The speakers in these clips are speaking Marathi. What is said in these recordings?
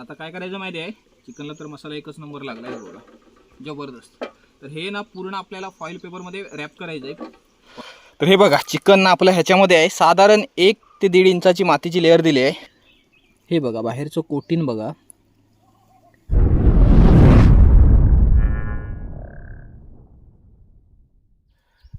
आता काय करायचं माहिती आहे? चिकनला तर मसाला एकच नंबर लागला आहे बघा. जबरदस्त. तर हे ना पूर्ण आपल्याला फॉईल पेपरमध्ये रॅप करायचं आहे. तर हे बघा चिकन ना आपलं ह्याच्यामध्ये आहे. साधारण एक ते दीड इंचाची मातीची लेअर दिली आहे. हे बघा बाहेरचं कोटीन बघा.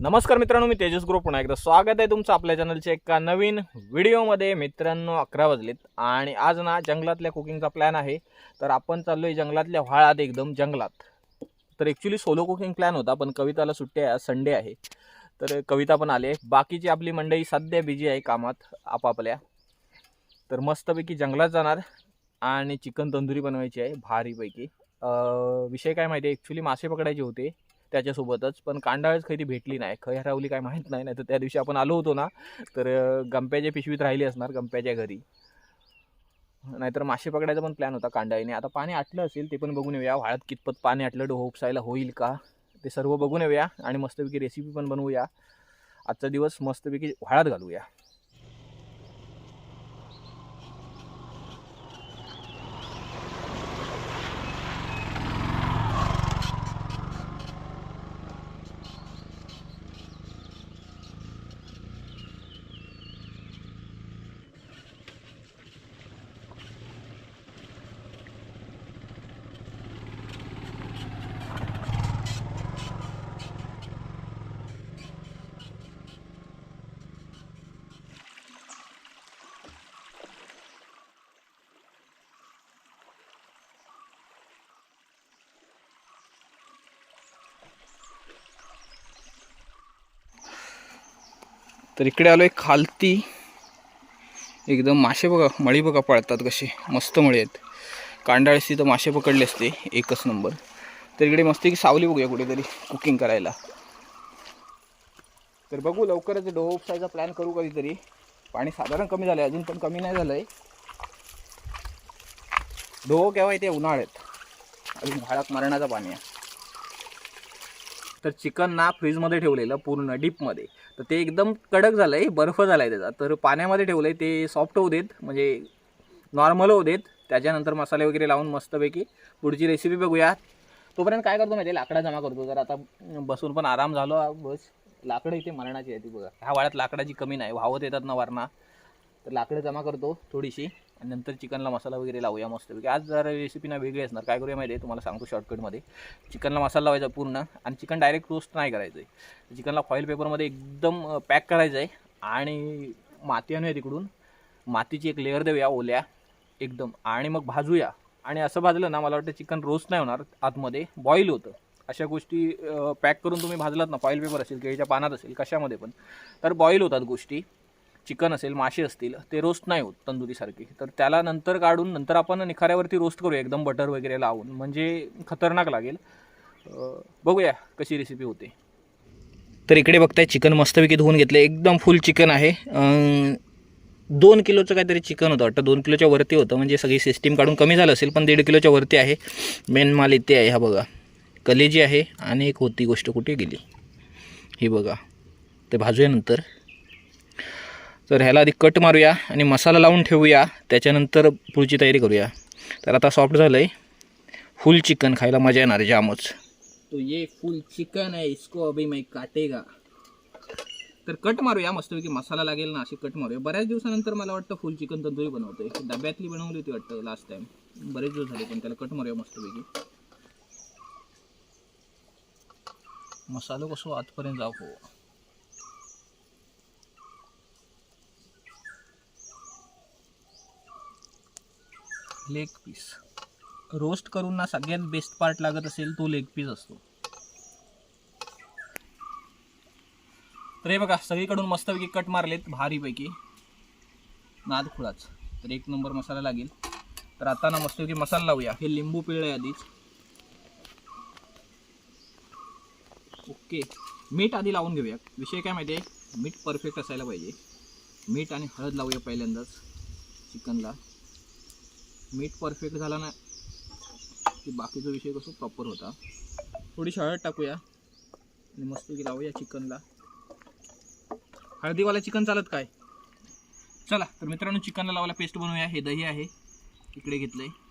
नमस्कार मित्रांनो मी तेजस ग्रुप. पुन्हा एकदा स्वागत आहे तुमचं आपल्या चॅनलच्या एका नवीन व्हिडिओमध्ये. मित्रांनो अकरा वाजलेत आणि आज ना जंगलातल्या कुकिंगचा प्लॅन आहे. तर आपण चाललो आहे जंगलातल्या व्हाळात एकदम जंगलात. तर ॲक्च्युली सोलो कुकिंग प्लॅन होता पण कविताला सुट्टी आहे संडे आहे. तर कविता पण आले बाकीची आपली मंडळी सध्या बिझी आहे कामात आपापल्या. तर मस्तपैकी जंगलात जाणार आणि चिकन तंदुरी बनवायची आहे भारीपैकी. विषय काय माहिती आहे? ॲक्च्युली मासे पकडायचे होते. त्याच्यासोबतच. पण कांडाळच खरी भेटली नाही. खय हरवली काय माहीत नाही. नाही तर त्या दिवशी आपण आलो होतो ना तर गंप्याच्या पिशवीत राहिली असणार गंप्याच्या घरी. नाहीतर मासे पकडायचा पण प्लॅन होता कांडाळीने. आता पाणी आटलं असेल ते पण बघून येऊया. वाळत कितपत पाणी आटलं डोह उपसायला होईल का? ते सर्व बघून येऊया आणि मस्तपैकी रेसिपी पण बनवूया. आजचा दिवस मस्तपैकी वाळत घालूया. तर इकडे आलो आहे खालती. एकदम मासे बघा मळी बघा पळतात कसे. मस्त मळी आहेत. कांडाळीस तर मासे पकडले असते एकच नंबर. तर इकडे मस्त की सावली बघूया कुठेतरी कुकिंग करायला. तर बघू लवकरच डोह उपसायचा प्लॅन करू कधीतरी. पाणी साधारण कमी झालं आहे अजून पण कमी नाही झालं आहे डोह केव्हा येते? उन्हाळ्यात. अजून झाडात मरणाचं पाणी आहे. तर चिकन ना फ्रीजमध्ये ठेवलेलं पूर्ण डीपमध्ये तर ते एकदम कडक झालं आहे बर्फ झाला आहे त्याचा. तर पाण्यामध्ये ठेवलं आहे ते सॉफ्ट होऊ देत म्हणजे नॉर्मल होऊ देत. त्याच्यानंतर मसाले वगैरे लावून मस्तपैकी पुढची रेसिपी बघूया. तोपर्यंत काय करतो माहिती आहे लाकडा जमा करतो. जर आता बसून पण आराम झालो बस. लाकडं इथे मरणाची आहे ती बघा. ह्या वाड्यात लाकडाची कमी नाही. वाहवत येतात ना वरणा तर लाकडं जमा करतो थोडीशी. आणि नंतर चिकनला मसाला वगैरे लावूया मस्तपैकी आज जरा रेसिपी ना वेगळी असणार. काय करूया माहिती आहे तुम्हाला सांगतो शॉर्टकटमध्ये चिकनला मसाला लावायचा पूर्ण. आणि चिकन डायरेक्ट रोस्ट नाही करायचं आहे चिकनला फॉईल पेपरमध्ये एकदम पॅक करायचं आहे आणि माती आणूया तिकडून. मातीची एक लेअर देऊया ओल्या. एकदम. आणि मग भाजूया. आणि असं भाजलं ना मला वाटतं चिकन रोस्ट नाही होणार आतमध्ये. बॉईल होतं. अशा गोष्टी पॅक करून तुम्ही भाजलात ना फॉईल पेपर असेल केळीच्या पानात असेल कशामध्ये पण तर बॉईल होतात गोष्टी. चिकन असेल मासे असतील ते रोस्ट नाही होत तंदुरीसारखे. तर त्याला नंतर काढून नंतर आपण निखाऱ्यावरती रोस्ट करूया एकदम बटर वगैरे लावून. म्हणजे खतरनाक लागेल. बघूया कशी रेसिपी होते. तर इकडे बघताय चिकन मस्तपैकी धुवून घेतलं एकदम फुल चिकन आहे. दोन किलोचं काहीतरी चिकन होतं वाटतं. दोन किलोच्या वरती होतं. म्हणजे सगळी सिस्टीम काढून कमी झालं असेल पण दीड किलोच्या वरती आहे. मेन माल इथे आहे हा बघा. कलेजी आहे आणि एक होती गोष्ट कुठे गेली? ही बघा. ते भाजूया नंतर. तर ह्याला आधी कट मारूया आणि मसाला लावून ठेवूया. त्याच्यानंतर पुढची तयारी करूया. तर आता सॉफ्ट झालं आहे फुल चिकन खायला मजा येणार आहे जामच. तो ये फुल चिकन आहे इसको अभी मैं काटेगा. तर कट मारूया मस्तपैकी मसाला लागेल ना अशी कट मारूया. बऱ्याच दिवसानंतर मला वाटतं फुल चिकन तंदुरी बनवतोय. डब्यातली बनवली होती वाटतं लास्ट टाइम बरेच दिवस झाले पण त्याला कट मारूया मस्तपैकी. मसालो कसो आजपर्यंत जाऊ हो लेग पीस रोस्ट करून ना सगळ्यात बेस्ट पार्ट लागत असेल तो लेग पीस असतो. तर हे बघा सगळीकडून मस्तपैकी कट मारलेत भारीपैकी. नाद खुळाच. तर एक नंबर मसाला लागेल. तर आता ना मस्तपैकी मसाला लावूया. हे लिंबू पिळलंय आधीच. ओके मीठ आधी लावून घेऊया. विषय काय माहिती आहे? मीठ परफेक्ट असायला पाहिजे. मीठ आणि हळद लावूया पहिल्यांदाच. चिकनला. मीठ परफेक्ट झाला ना की बाकीचा विषय कसं प्रॉपर होता. थोडी हळद टाकूया. आणि मस्त की लावूया चिकनला हळदीवाला चिकन चालत काय? चला तर मित्रांनो चिकनला लावायला पेस्ट बनवूया. हे दही आहे. इकडे घेतलं आहे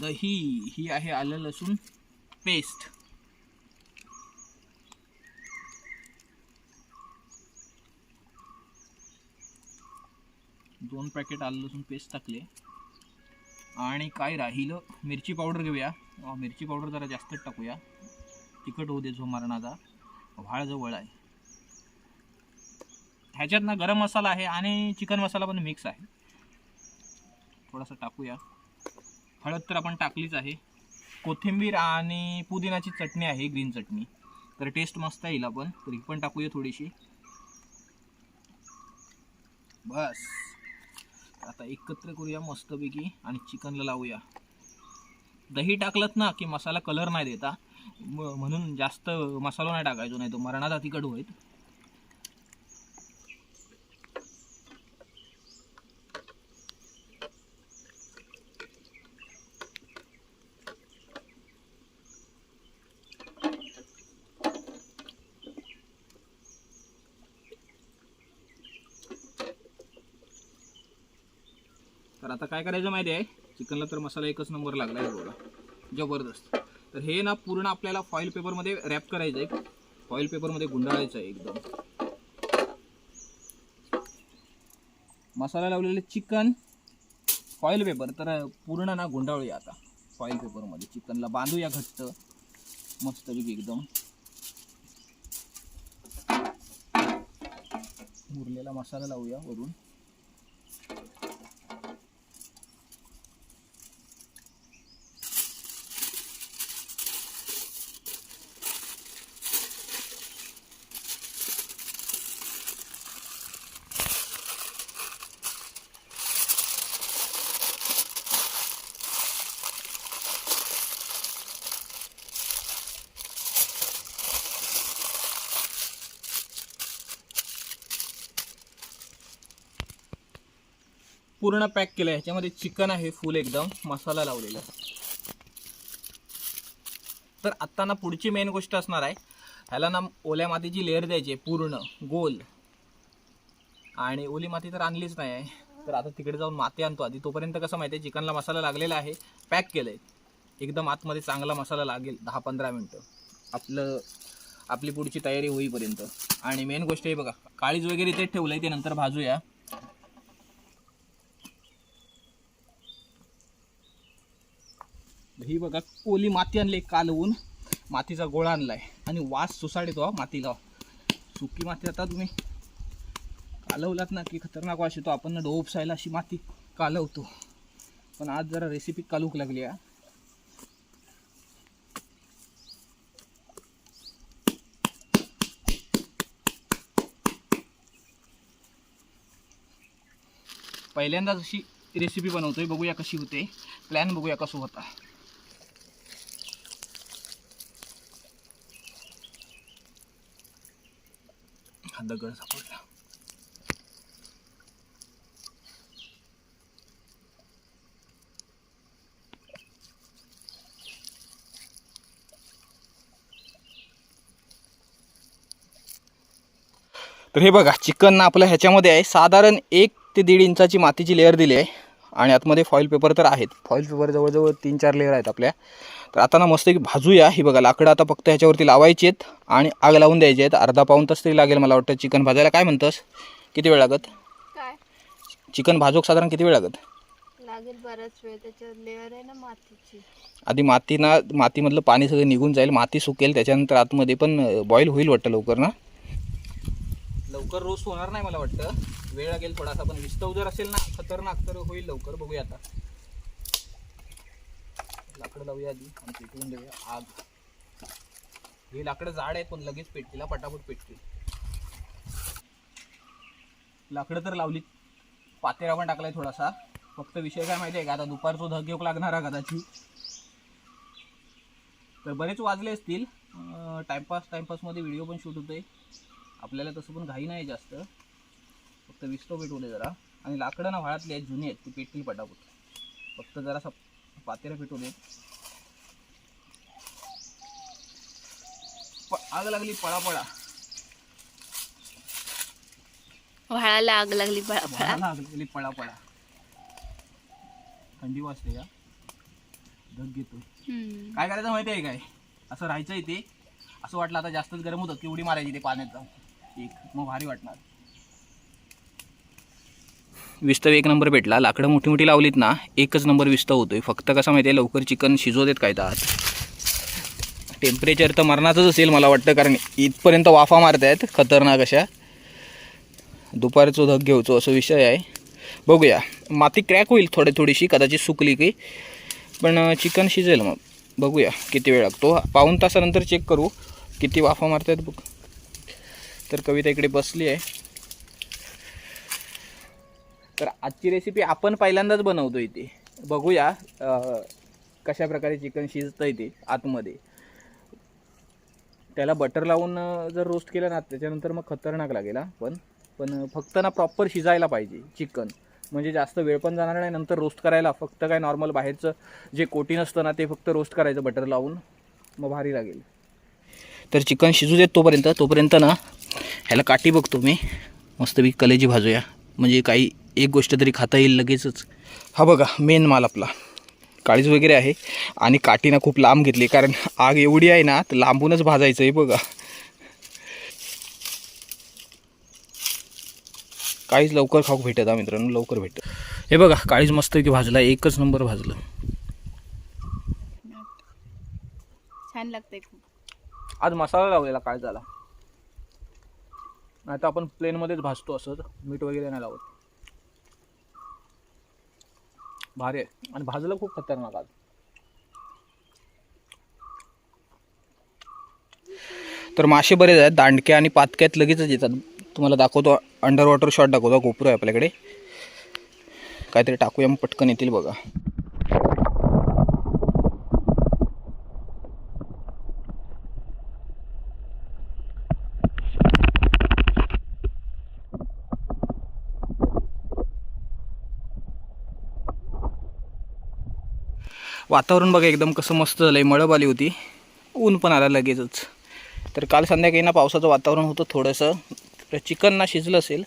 दही ही आहे आलं लसूण पेस्ट दोन पॅकेट आलं लसूण पेस्ट टाकले. आणि काय राहिलं? मिरची पावडर घेऊया. मिरची पावडर जरा जास्तच टाकूया. तिखट होऊ दे जो मरणाचा. व्हाळ जवळ आहे. ह्याच्यात ना गरम मसाला आहे आणि चिकन मसाला पण मिक्स आहे. थोडासा टाकूया. हळद तर आपण टाकलीच आहे. कोथिंबीर आणि पुदिनाची चटणी आहे ग्रीन चटणी. तर टेस्ट मस्त येईल आपण. तर ही पण टाकूया थोडीशी. बस. आता एकत्र करूया मस्तपैकी आणि चिकनला लावूया. दही टाकलत ना की मसाला कलर नाही देता. म्हणून जास्त मसाला नाही टाकायचो नाही तो मरणाचा तिखट होईल. काय करायचं माहिती आहे? चिकनला तर मसाला एकच नंबर लागला आहे बघा. जबरदस्त. तर हे ना पूर्ण आपल्याला फॉईल पेपरमध्ये रॅप करायचं आहे फॉईल पेपरमध्ये गुंडाळायचं आहे एकदम. मसाला लावलेले चिकन फॉईल पेपर तर पूर्ण ना गुंडाळूया आता. फॉईल पेपरमध्ये चिकनला बांधूया घट्ट. मस्तपैकी एकदम. उरलेला मसाला लावूया वरून. पूर्ण पॅक केलं आहे ह्याच्यामध्ये चिकन आहे फुल एकदम. मसाला लावलेला. तर आत्ता ना पुढची मेन गोष्ट असणार आहे. ह्याला ना ओल्या मातीची लेअर द्यायची आहे पूर्ण. गोल. आणि ओली माती तर आणलीच नाही आहे. तर आता तिकडे जाऊन माती आणतो आधी. तोपर्यंत कसं माहिती आहे? चिकनला मसाला लागलेला आहे. पॅक केलं आहे एकदम आतमध्ये चांगला मसाला लागेल. दहा पंधरा मिनटं. आपलं आपली पुढची तयारी होईपर्यंत. आणि मेन गोष्ट आहे बघा. काळीज वगैरे इथेच ठेवलं आहे ते नंतर भाजूया. ही बघा ओली माती आणली कालवून. मातीचा गोळा आणलाय. आणि वास सुसाट हा मातीला. सुकी माती आता तुम्ही. कालवलात ना की खतरनाक वास येतो. आपण ना अशी माती कालवतो. पण आज जरा रेसिपी कालूक लागली आहे पहिल्यांदाच अशी रेसिपी बनवतोय. बघूया कशी होते. प्लॅन बघूया कसं होता. दगड सापडला. तर हे बघा चिकन आपलं ह्याच्यामध्ये आहे. साधारण एक ते दीड इंचाची मातीची लेअर दिली आहे. आणि आतमध्ये फॉईल पेपर तर आहेत. फॉईल पेपर जवळजवळ तीन चार लेअर आहेत आपल्या. तर आता ना मस्त भाजूया ही बघा लाकडं आता फक्त ह्याच्यावरती लावायची आहेत आणि आग लावून द्यायची आहेत. अर्धा पाऊन तास तरी लागेल मला वाटतं. चिकन भाजायला काय म्हणतंस? किती वेळ लागत? काय? चिकन भाजूक साधारण किती वेळ लागत? लागेल बराच वेळ. त्याच्यावर लेअर आहे ना मातीची. आधी माती ना मातीमधलं पाणी सगळं निघून जाईल. माती सुकेल त्याच्यानंतर आतमध्ये पण बॉईल होईल वाटतं लवकर ना? लवकर रोस्ट होणार नाही मला वाटतं. वेळ लागेल थोडासा पण विस्तव जर असेल ना खतरनाक तर होईल लवकर. बघूया आता. लाकडं लावूया आधी. आणि पेटवून देऊया. आग. हे लाकडं जाड आहेत पण लगेच पेटतील. पटापट पेटतील. लाकडं तर लावली पातेरा पण टाकलाय थोडासा. फक्त विषय काय माहिती आहे का? आता दुपारचो धग लागणार आहे कदाचित तर बरेच वाजले असतील. टाइमपास टाइमपासमध्ये व्हिडिओ पण शूट होतोय. आपल्याला तसं पण घाई नाही जास्त. फक्त विस्टो पेटवले जरा. आणि लाकडं ना व्हाळातली आहेत जुनी आहेत ती पेटतील पटापट. फक्त जरासा पातेरा पेटवले आग लागली पळापळा. व्हाळाला आग लागली पळापळा. आग लागली पळापळा. थंडी वाजते का? धग हम्म. काय करायचं माहिती आहे काय? असं राहायचं इथे. असं वाटलं आता जास्तच गरम होतं की उडी मारायची ते पाण्यात जाऊन. एक मग भारी वाटणार. विस्तव एक नंबर भेटला. लाकडं मोठी मोठी लावलीत ना एकच नंबर विस्तव होतोय. फक्त कसं माहिती आहे लवकर चिकन शिजवत देत काय तर. टेम्परेचर तर मरणाचंच असेल मला वाटतं कारण इथपर्यंत वाफा मारत आहेत खतरनाक अशा. दुपारचं धग घेऊचो असं विषय आहे. बघूया. माती क्रॅक होईल थोडी थोडीशी कदाचित सुकली की. पण चिकन शिजेल मग. बघूया किती वेळ लागतो. पाऊन तासानंतर चेक करू. किती वाफा मारतायत बघ. तर कविता इकडे बसली आहे. तर आजची रेसिपी आपण पहिल्यांदाच बनवतो इथे बघूया कशा प्रकारे चिकन शिजतं इथे आतमध्ये. त्याला बटर लावून जर रोस्ट केलं ना त्याच्यानंतर मग खतरनाक लागेल पण पण फक्त ना प्रॉपर शिजायला पाहिजे चिकन म्हणजे जास्त वेळ पण जाणार नाही नंतर रोस्ट करायला फक्त काय नॉर्मल बाहेरचं जे कोटीन असतं ना ते फक्त रोस्ट करायचं बटर लावून मग भारी लागेल. तर चिकन शिजू देत तोपर्यंत तोपर्यंत ना ह्याला काठी बघतो मी. मस्तपैकी कलेजी भाजूया. म्हणजे काही एक गोष्ट तरी खाता येईल लगेचच. हा बघा मेन माल आपला. काळीज वगैरे आहे आणि काठीनं खूप लांब घेतली कारण आग एवढी आहे ना तर लांबूनच भाजायचं आहे बघा. काळीज लवकर खाऊ भेटत हा मित्रांनो लवकर भेटत. हे बघा काळीज मस्त की भाजला एकच नंबर भाजलं. छान लागतंय खूप. आज मसाला लावलेला काय झाला नाही तर आपण प्लेनमध्येच भाजतो असं मीठ वगैरे नाही लावत. भारी आहे. आणि भाजलं खूप खतरनाक आज. तर मासे बरेच आहेत. दांडक्या आणि पातक्यात लगेचच येतात. तुम्हाला दाखवतो अंडर वॉटर शॉट दाखवतो गोपुर आहे आपल्याकडे. काहीतरी टाकूया मग पटकन येतील बघा. वातावरण बघा एकदम कसं मस्त झालं आहे मळब आली होती. ऊन पण आला लगेचच. तर काल संध्याकाळी ना पावसाचं वातावरण होतं थोडंसं. तर चिकन ना शिजलं असेल.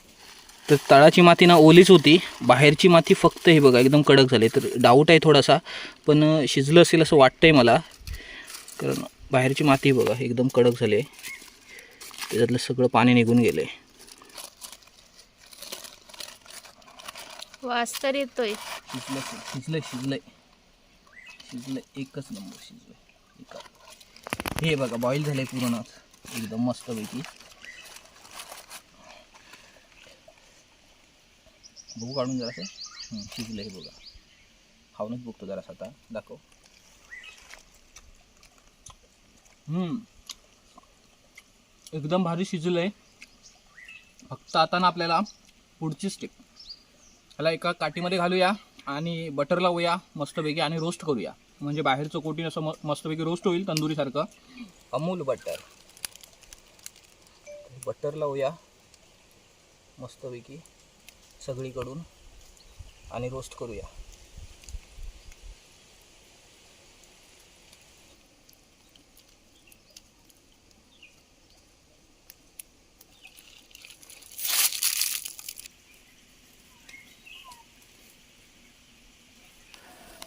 तर तळाची माती ना ओलीच होती. बाहेरची माती फक्त हे बघा एकदम कडक झाले. तर डाऊट आहे थोडासा पण शिजलं असेल असं वाटतंय मला. कारण बाहेरची माती बघा एकदम कडक झाली त्याच्यातलं सगळं पाणी निघून गेलं आहे वास तर येतोय. शिजलं शिजलंय. शिजलंय एकच नंबर शिजलं. एका. हे बघा बॉईल झालंय पूर्णच एकदम मस्तपैकी. बघू काढून जरासं. हं, शिजलंय हे बघा. खाऊनच बघतो जरासं आता. दाखव. हम्म एकदम भारी शिजलंय. फक्त आता ना आपल्याला पुढची स्टेप ह्याला एका काठीमध्ये घालूया. आणि बटर लावूया मस्तपैकी आणि रोस्ट करूया. म्हणजे बाहेरचं कोटीन असं म मस्तपैकी रोस्ट होईल तंदुरीसारखं. अमूल बटर बटर लावूया मस्तपैकी सगळीकडून आणि रोस्ट करूया.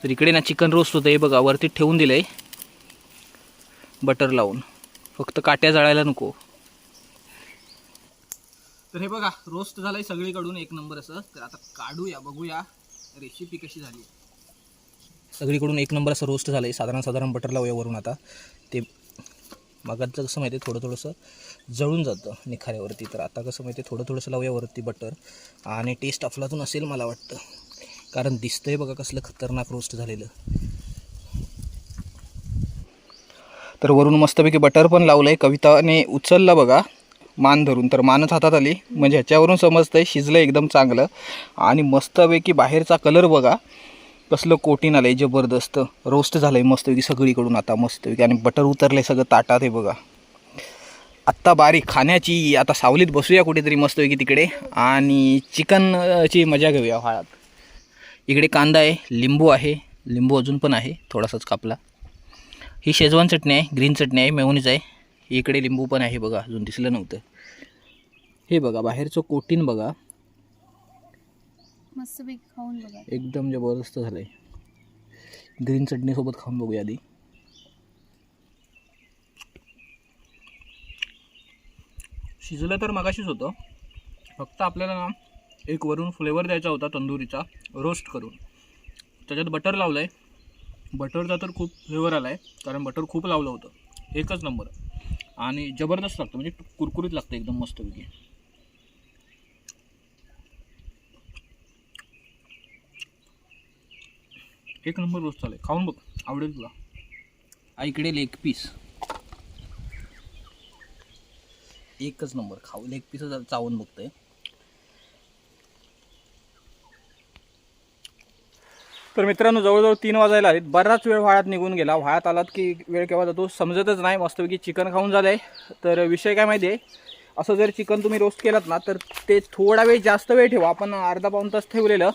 तर इकडे ना चिकन रोस्ट होतं हे बघा वरती ठेवून दिलं आहे बटर लावून. फक्त काट्या जाळायला नको. तर हे बघा रोस्ट झालंय सगळीकडून एक नंबर असं. तर आता काढूया बघूया रेसिपी कशी झाली. सगळीकडून एक नंबर असं रोस्ट झालं आहे साधारण साधारण बटर लावूया वरून आता. ते मगाचं कसं माहिती आहे थोडं थोडंसं जळून जातं निखाऱ्यावरती. तर आता कसं माहिती आहे थोडं थोडंसं लावूया वरती बटर आणि टेस्ट अफलातून असेल मला वाटतं. कारण दिसतंय बघा कसलं खतरनाक रोस्ट झालेलं. तर वरून मस्तपैकी बटर पण लावलंय. कविताने उचललं बघा मान धरून. तर मानच हातात आली. म्हणजे ह्याच्यावरून समजतंय शिजलं एकदम चांगलं. आणि मस्तपैकी बाहेरचा कलर बघा कसलं कोटीन आलंय जबरदस्त. रोस्ट झालंय मस्तपैकी सगळीकडून आता मस्तपैकी. आणि बटर उतरलंय सगळं ताटात आहे बघा. आत्ता बारीक खाण्याची आता सावलीत बसूया कुठेतरी मस्तपैकी तिकडे. आणि चिकनची मजा घेऊया हळात इकडे कांदा आहे लिंबू आहे लिंबू अजून पण आहे थोडासाच कापला. ही शेजवान चटणी आहे ग्रीन चटणी आहे मेवनीच आहे. इकडे लिंबू पण आहे बघा अजून दिसलं नव्हतं. हे बघा बाहेरचं कोटीन बघा. मस्तपैकी खाऊन बघा. एकदम जबरदस्त झालं आहे ग्रीन चटणीसोबत खाऊन बघूया आधी. शिजलं तर मगाशीच होतं. फक्त आपल्याला ना एक वरून फ्लेवर द्यायचा होता तंदुरीचा रोस्ट करून. त्याच्यात बटर लावलं आहे बटरचा तर खूप फ्लेवर आला आहे कारण बटर खूप लावलं होतं. एकच नंबर आणि जबरदस्त लागतं म्हणजे कुरकुरीत लागतं एकदम मस्तपैकी. एक नंबर रोस्ट चालेल खाऊन बघ आवडेल तुला. आईकडे लेग पीस एकच नंबर खाऊ. लेग पीस चावून बघतोय. तर मित्रांनो जवळजवळ तीन वाजायला आहेत. बराच वेळ व्हाळ्यात निघून गेला. व्हाळ्यात आलात की वेळ केव्हा जातो समजतच नाही. मस्तपैकी चिकन खाऊन झालं आहे तर विषय काय माहिती आहे असं जर चिकन तुम्ही रोस्ट केलात ना तर ते थोडा वेळ जास्त वेळ ठेवा. आपण अर्धा पाऊन तास ठेवलेलं.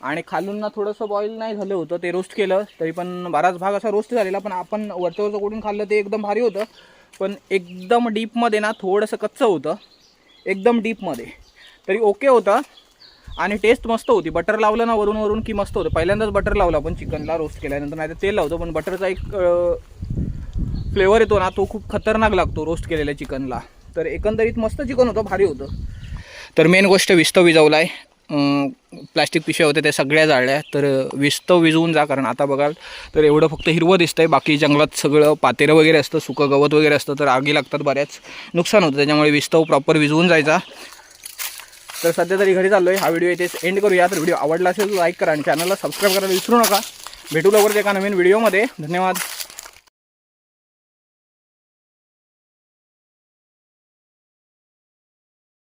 आणि खालून ना थोडंसं बॉईल नाही झालं होतं ते रोस्ट केलं. तरी पण बराच भाग असा रोस्ट झालेला पण आपण वरचं वरचं कोडून खाल्लं ते एकदम भारी होतं. पण एकदम डीपमध्ये ना थोडंसं कच्चं होतं. एकदम डीपमध्ये तरी ओके होतं. आणि टेस्ट मस्त होती. बटर लावलं ना वरून वरून की मस्त होतं. पहिल्यांदाच बटर लावलं आपण चिकनला रोस्ट केल्यानंतर. नाही तर तेल लावतो पण बटरचा एक फ्लेवर येतो ना तो खूप खतरनाक लागतो रोस्ट केलेल्या चिकनला. तर एकंदरीत मस्त चिकन होतं भारी होतं. तर मेन गोष्ट विस्तव विजवला आहे प्लॅस्टिक पिशव्या होत्या त्या सगळ्या जाळल्या. तर विस्तव विजवून जा कारण आता बघाल तर एवढं फक्त हिरवं दिसतंय. बाकी जंगलात सगळं पातेरं वगैरे असतं सुकं गवत वगैरे असतं तर आगी लागतात बऱ्याच. नुकसान होतं त्याच्यामुळे विस्तव प्रॉपर विजवून जायचा. तर सध्या तरी घरी चाललो आहे हा व्हिडिओ इथेच एंड करूया. तर व्हिडिओ आवडला असेल तर लाईक करा आणि चॅनलला सबस्क्राईब करायला विसरू नका. भेटू लवकरच एका नवीन व्हिडिओमध्ये धन्यवाद.